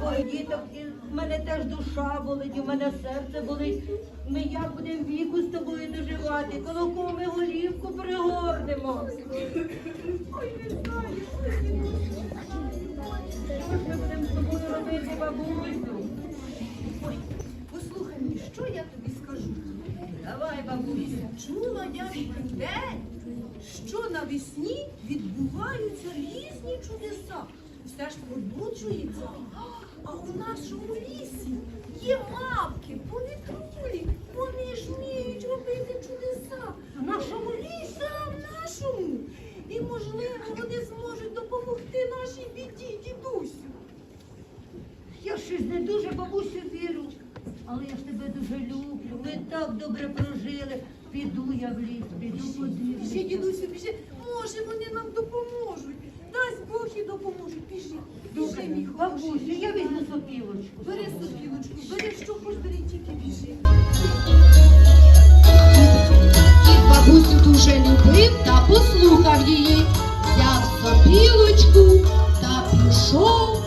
так і в мене теж душа болить, в мене серце болить. Ми як будемо віку з тобою доживати, коло ми голівку пригорнемо. Ой, не знаю, що ж ми будемо з тобою робити, бабусю? Ой, послухай мені, що я тобі скажу? Давай, бабусю. Чула я від що навесні відбуваються різні чудеса. Все ж пробуджується. А у нашому лісі є мавки, повітрулі. Вони ж вміють робити чудеса. В нашому лісі, в нашому. І, можливо, вони зможуть допомогти нашій біді, дідусю. Я щось не дуже бабусю вірю, але я ж тебе дуже люблю. Ми так добре прожили. Піду я в ліс, піду подивлюся. дідусю, біжи. Може, вони нам допоможуть. Дасть Бог і допоможуть. Біжи, біжи, мій Бабусю, я візьму сопілочку. Бери сопілочку, бери що хоч бери, тільки біжи. Дід бабусю дуже любив та послухав її, взяв сопілочку та пішов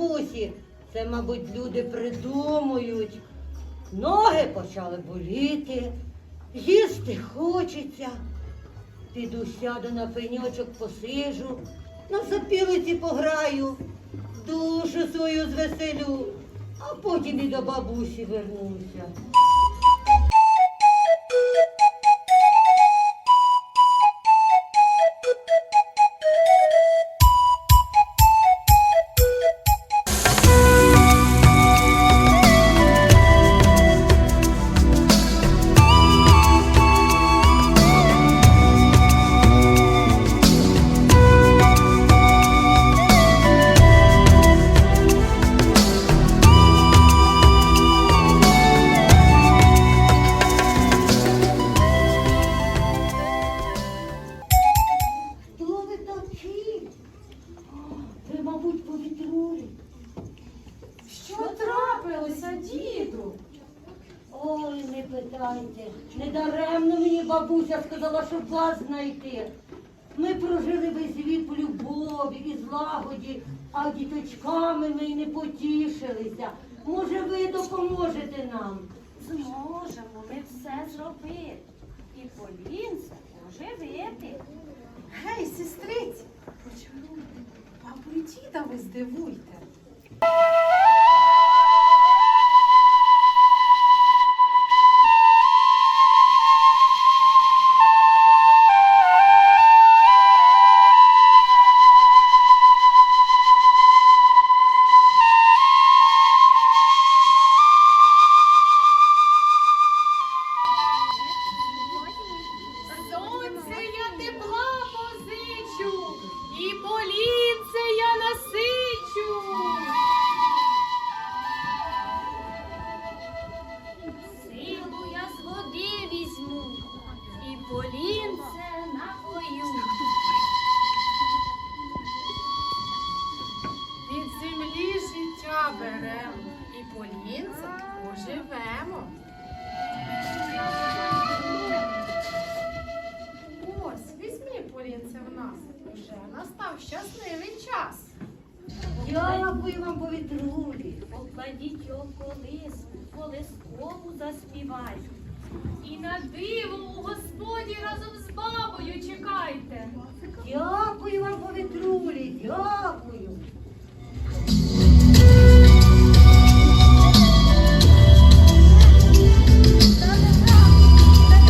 бабусі, це, мабуть, люди придумують. Ноги почали боліти, їсти хочеться. Піду сяду на пеньочок, посижу, на сопілиці пограю, душу свою звеселю, а потім і до бабусі вернуся. Вас знайти. Ми прожили весь вік у любові і злагоді, а діточками ми й не потішилися. Може, ви допоможете нам? Зможемо ми все зробити. І Полінце оживити. Гей, сестриці, почаруйте. Бабу і діда ви здивуйте. Щасливий час. Дякую вам, повітрулі. Покладіть його колиску, колискову заспіваю. І на диво у господі разом з бабою чекайте. Дякую вам, повітрулі, дякую.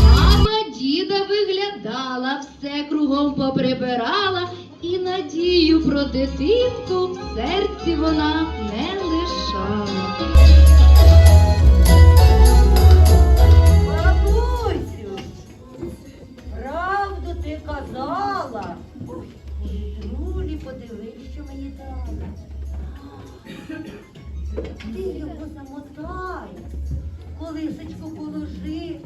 Мама діда виглядала, все кругом поприбирала, і надію про дитинку в серці вона не лишала. Бабусю, правду ти казала. Ой, подивись, що мені дали. Ти його замотай, колисочку положи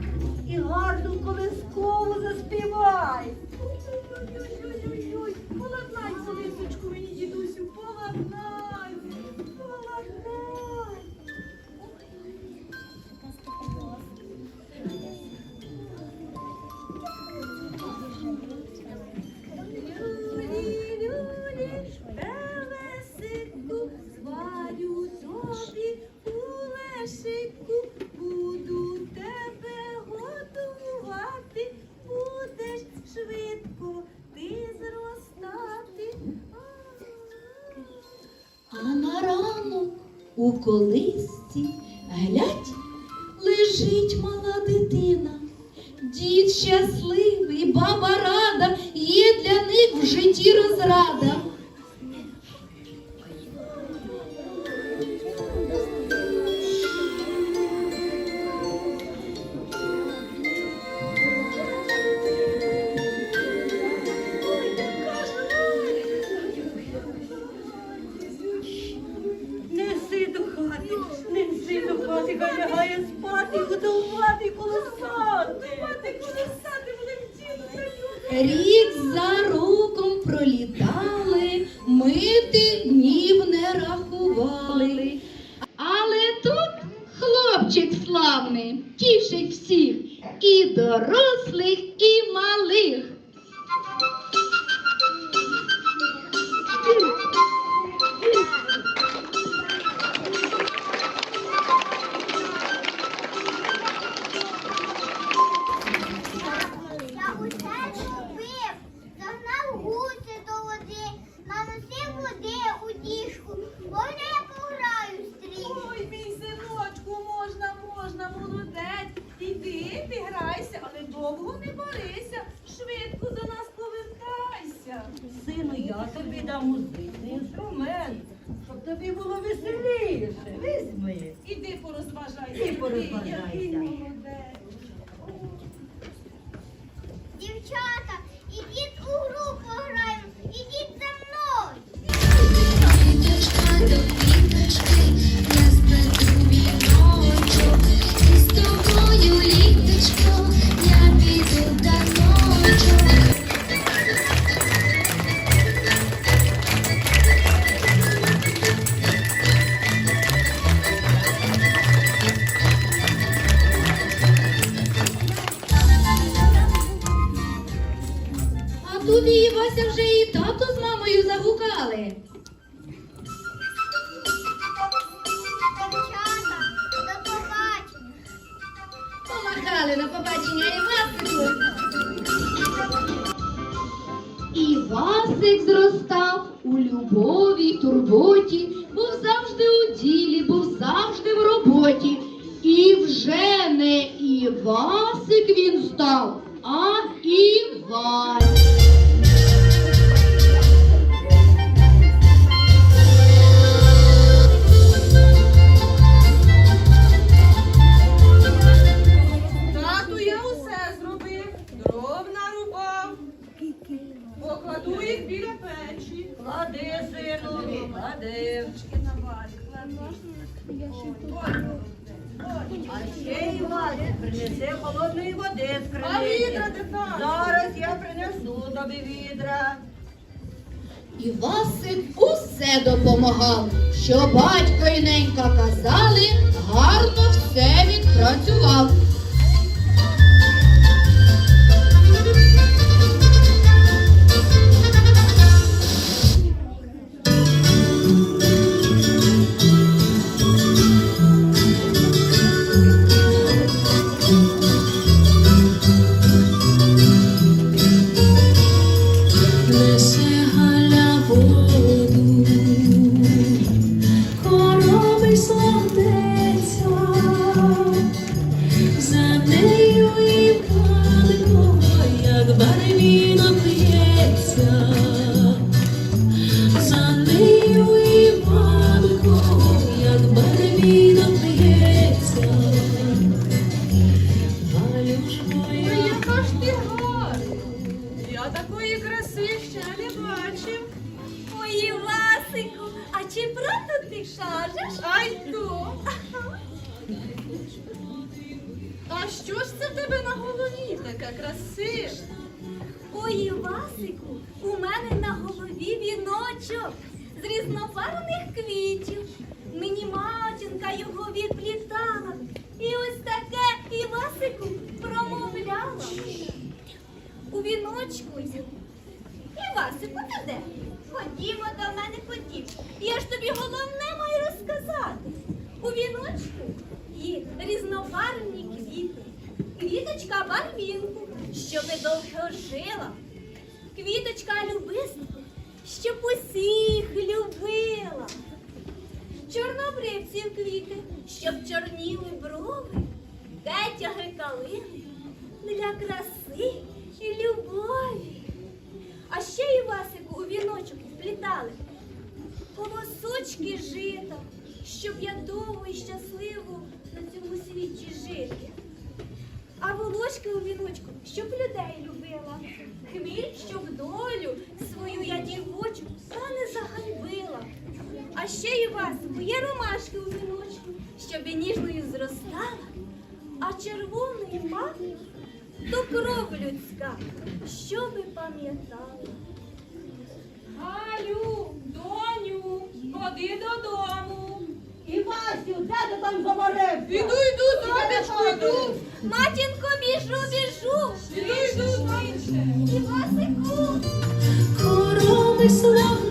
і гарну колискову заспівай. Ой-ой-ой, лежить мала дитина. Дід щасливий, баба рада, є для них в житті розрада. Дорослих, і малих. Любові, турботі, був завжди у ділі, був завжди в роботі. І вже не Івасик він став, а Івась. А ще й Вася принесе холодної води з А відра криниці. де там? Зараз я принесу тобі відра. І Васик усе допомагав, що батько і ненька казали, А що ж це в тебе на голові? Така красива. Ой, Івасику, у мене на голові віночок з різнобарвних квітів. Мені матінка його відплітала. І ось таке Івасику промовляла. У віночку. Івасику, ти де? Ходімо до мене, ходімо. Я ж тобі головне маю розказати. У віночку є різнобарвні квіти. Квіточка барвінку, щоби довго жила. Квіточка любиску, щоб усіх любила. чорнобривців квіти, щоб чорніли брови, детяги калини для краси і любові. А ще й Васику у віночок вплітали колосочки жита, щоб я довго і щасливо на цьому світі жити. А волошки у віночку, щоб людей любила. Хміль, щоб долю свою я дівочу та не заганьбила. А ще й у вас є ромашки у віночку, щоб я ніжною зростала, а червоний мак то кров людська, щоби пам'ятала. Галю, доню, ходи додому. І Васю, де ти там заморився? Іду, йду, сонечко, йду. Матінко, біжу, біжу. Іду, йду, сонечко. Івасику. Коромисла У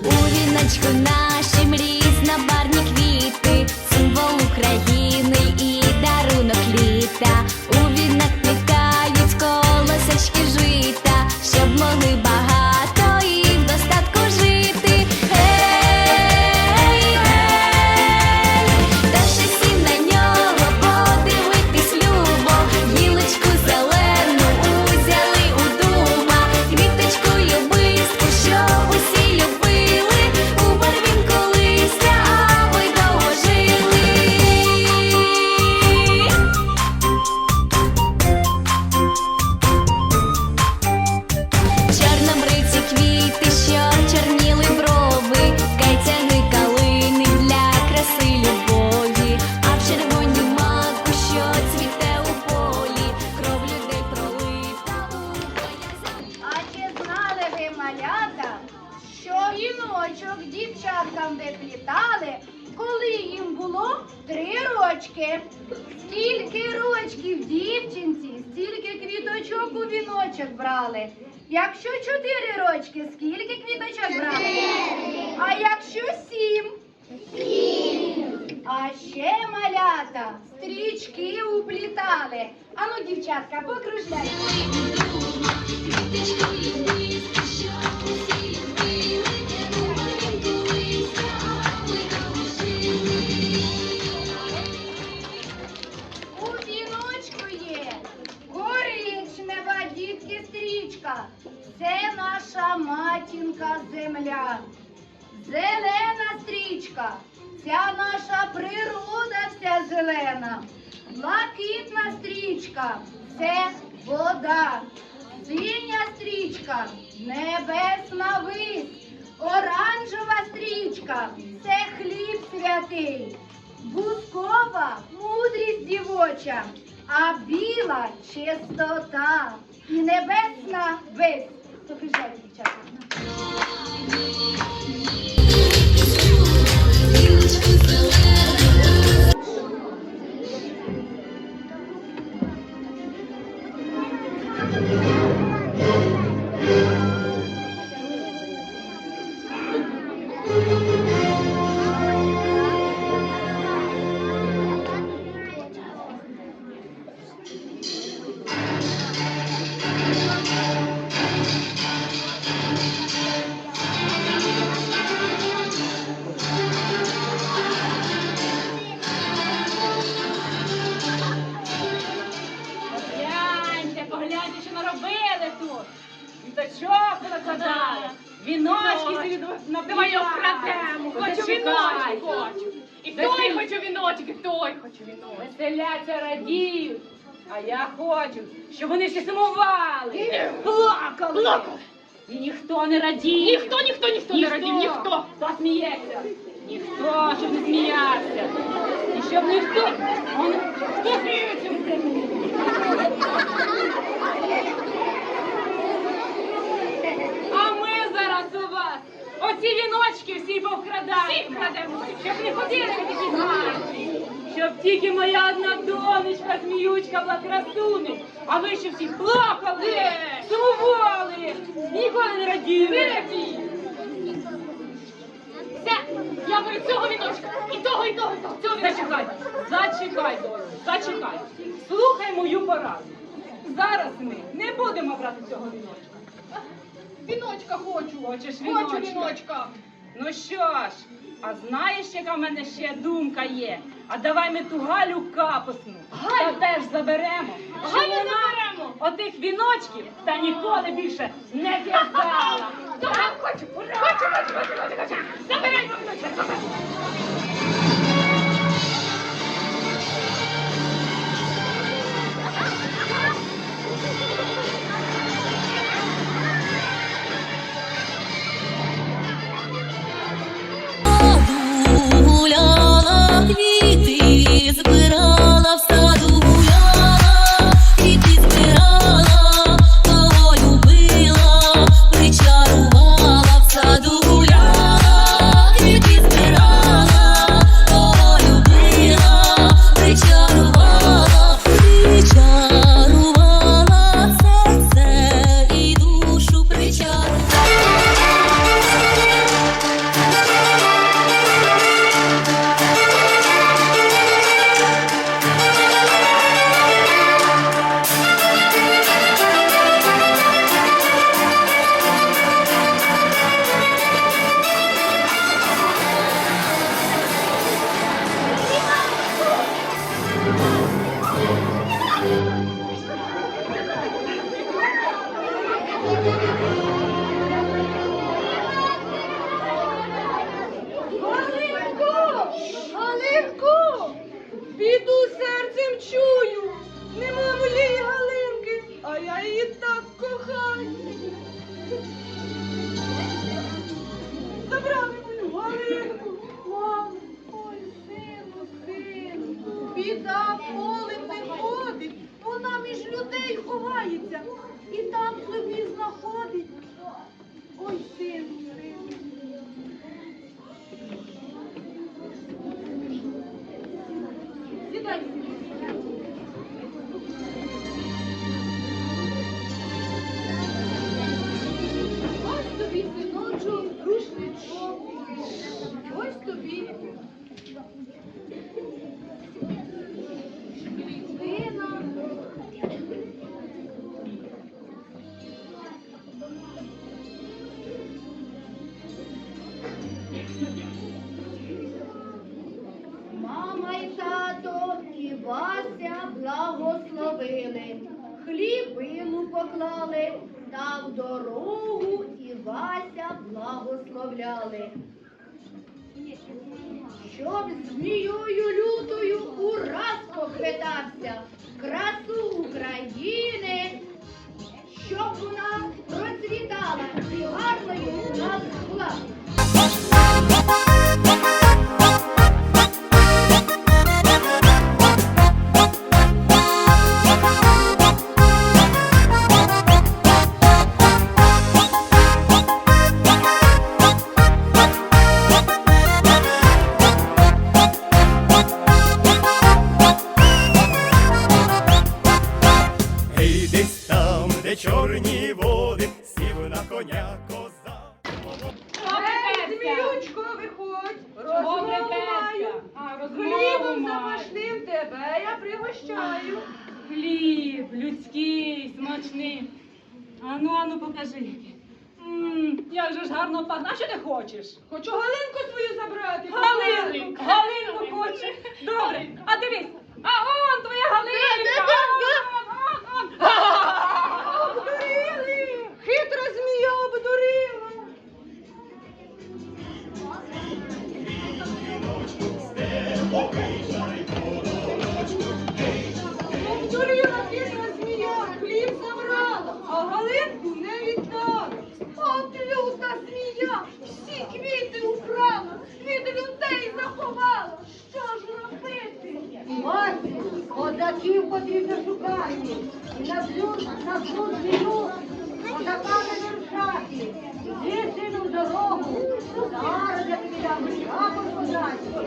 малята стрічки уплітали. Ану, дівчатка, покружляйте. У віночку є коричнева дітки стрічка. Це наша матінка земля. Зелена стрічка. Ця наша природа вся зелена. Блакитна стрічка це вода. Синя стрічка небесна вись. Оранжева стрічка це хліб святий. Бускова мудрість дівоча, а біла чистота і небесна вись. Покажіть, дівчата. Віточок накладали, віночки собі Давай напівали. його вкрадемо. Хочу віночок, хочу. І той хочу віночок, і той хочу віночок. Веселяться, радіють. А я хочу, щоб вони всі сумували, плакали. Плакали. І ніхто не радів. Ніхто, ніхто, ніхто не радів, ніхто. Хто сміється? Ніхто, щоб не сміявся. І щоб ніхто. Он, хто сміється? А ми зараз вас. Оці віночки всі повкрадаємо. Щоб не ходили такі гарні. Щоб тільки моя одна донечка, зміючка була красуни, а ви ще всі плакали, сумували, ніколи не раділи. Все, я беру цього віночка. І того, і того, і того. Цього. Зачекай, зачекай, доню, зачекай. Слухай мою пораду. Зараз ми не будемо брати цього віночка. Віночка хочу. Хочеш Хочу віночка? віночка. Ну що ж, А знаєш, яка в мене ще думка є? А давай ми ту Галю капусну та теж заберемо. Галю заберемо! Отих віночків та ніколи більше не в'язала. Так, хочу, хочу, хочу, хочу, хочу, хочу. Віночок. Гуляла, благословляли. Щоб змією лютою ураз похитався, красу України, щоб вона процвітала і гарною у нас була. Галинку свою забрати. Галинку, Галинку хоче. Добре, а дивись. А он твоя Галинка. Потрібно шукати. І на злю, на злу змію. Іди, сину, в дорогу. Зараз я тобі дам шапку козацьку.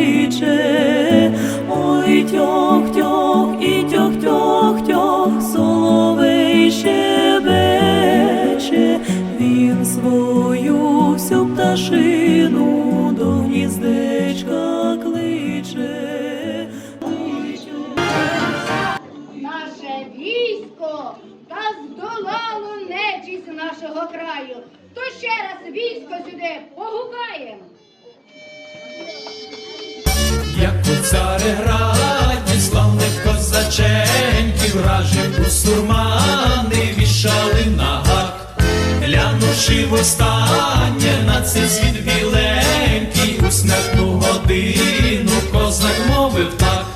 Кличе, ой тьох, тьох, і тьох, тьох, тьох, соловей щебече, він свою всю пташину до гніздечка кличе. Наше військо та здолало нечість нашого краю. То ще раз військо сюди погукаємо. Цареграді славних козаченьків вражих бусурмани вішали на гак, глянувши востаннє на цей світ біленький, у смертну годину козак мовив так.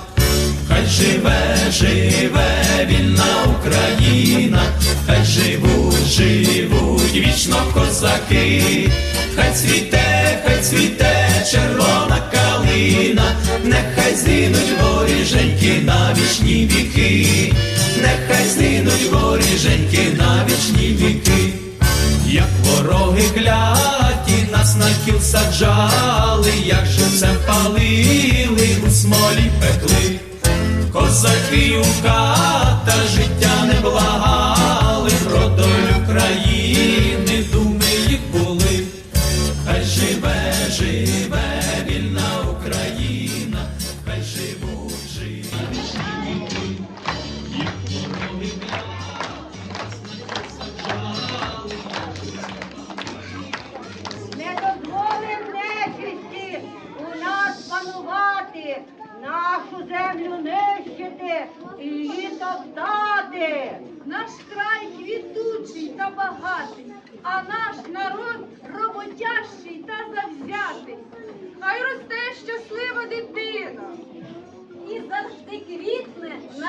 Хай живе, живе вільна Україна, хай живуть, живуть вічно козаки, хай цвіте, хай цвіте червона калина, нехай згинуть воріженьки на вічні віки, нехай згинуть воріженьки на вічні віки. Як вороги кляті нас на кіл саджали, як живцем палили, у смолі пекли, козаки у ката життя не благали,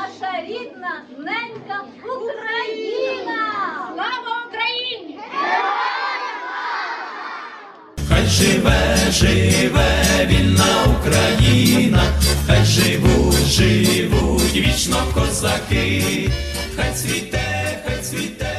наша рідна ненька Україна! Слава Україні! Хай живе, живе вільна Україна, хай живуть, живуть вічно козаки, хай цвіте, хай цвіте